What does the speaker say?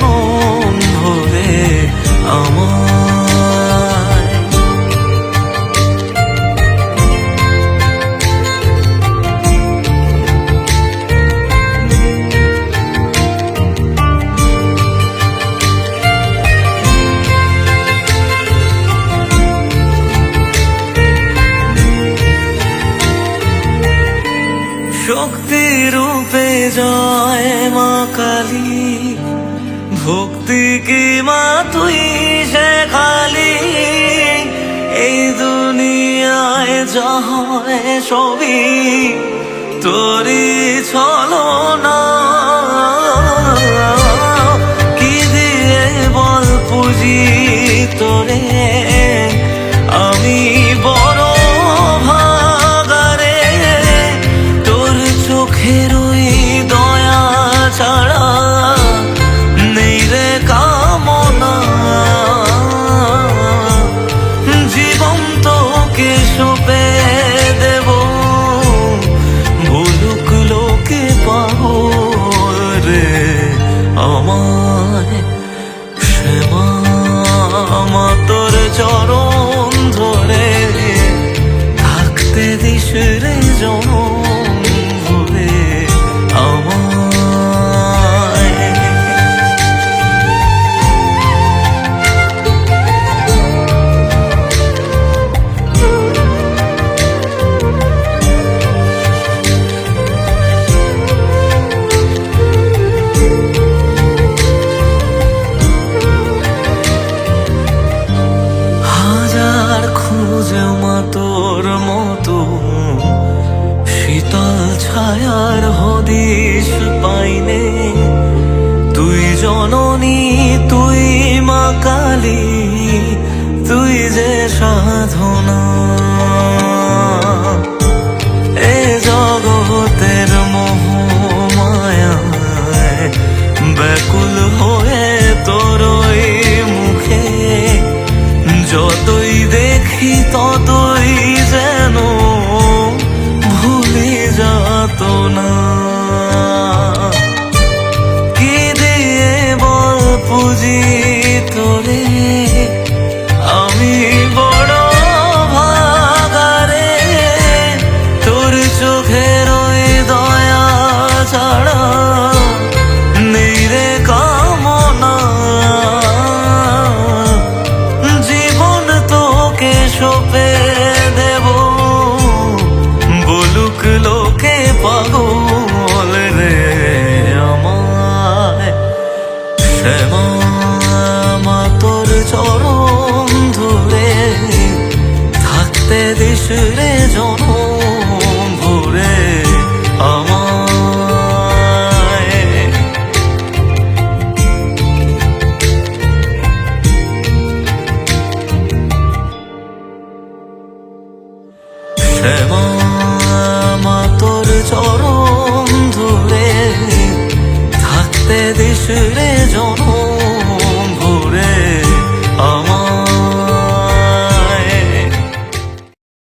মনন ধরে আমার শক্তি রূপে জয় মা কালী। ভক্তি কি মা তুই সে খালি? এই দুনিয়ায় জহে ছবি তোরি ছলো না করে আমায়। শ্যামা আমার তোর চরণ ধরে। থাকতে দিস রে জন যাতনা আমা তোর চরণ ধরে থাকতে দিস রে জনম ভরে আমায়। শ্যামা মা ধরে থাকতে দিস জন